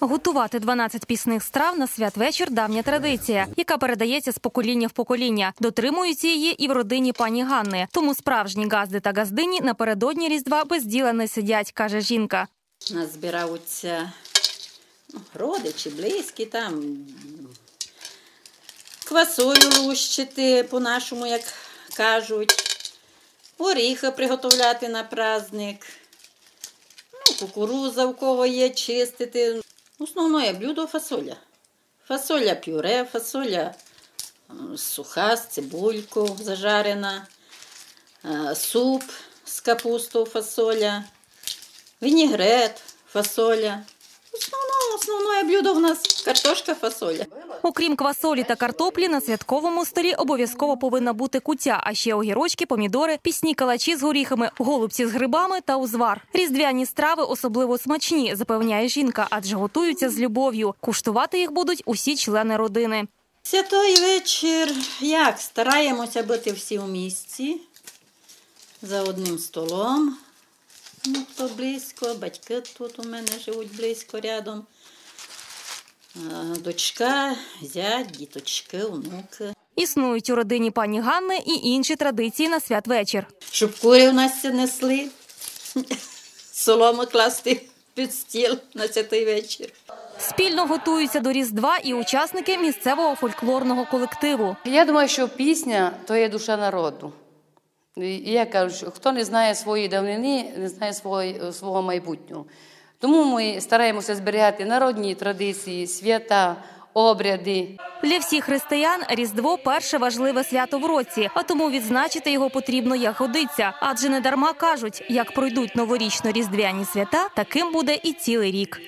Готувати 12 пісних страв на святвечір – давня традиція, яка передається з покоління в покоління. Дотримуються її і в родині пані Ганни. Тому справжні газди та газдині напередодні Різдва без діла не сидять, каже жінка. Нас збираються ну, родичі, близькі там. Квасолю лущити, по-нашому, як кажуть. Горіха приготовляти на праздник. Кукуруза в кого є, чистити. Основне блюдо фасоля. Фасоля пюре, фасоля е, суха з цибулькою зажарена, е, суп з капустою фасоля, вінігрет, фасоля. Основне, основне блюдо в нас картошка фасоля. Окрім квасолі та картоплі, на святковому столі обов'язково повинна бути куття, а ще огірочки, помідори, пісні калачі з горіхами, голубці з грибами та узвар. Різдвяні страви особливо смачні, запевняє жінка, адже готуються з любов'ю. Куштувати їх будуть усі члени родини. Святой вечір, як стараємося бути всі в місті за одним столом. Ну, хто близько, батьки тут у мене живуть близько рядом. А, Дочка, зять, діточки, онуки. Існують у родині пані Ганни і інші традиції на святвечір. Щоб кури у нас несли, солому класти під стіл на святий вечір. Спільно готуються до Різдва і учасники місцевого фольклорного колективу. Я думаю, що пісня то є душа народу. І я кажу, що хто не знає своєї давнини, не знає свого, свого майбутнього. Тому ми стараємося зберігати народні традиції, свята, обряди. Для всіх християн Різдво перше важливе свято в році, а тому відзначити його потрібно як годиться. Адже не дарма кажуть, як пройдуть новорічно-різдвяні свята, таким буде і цілий рік.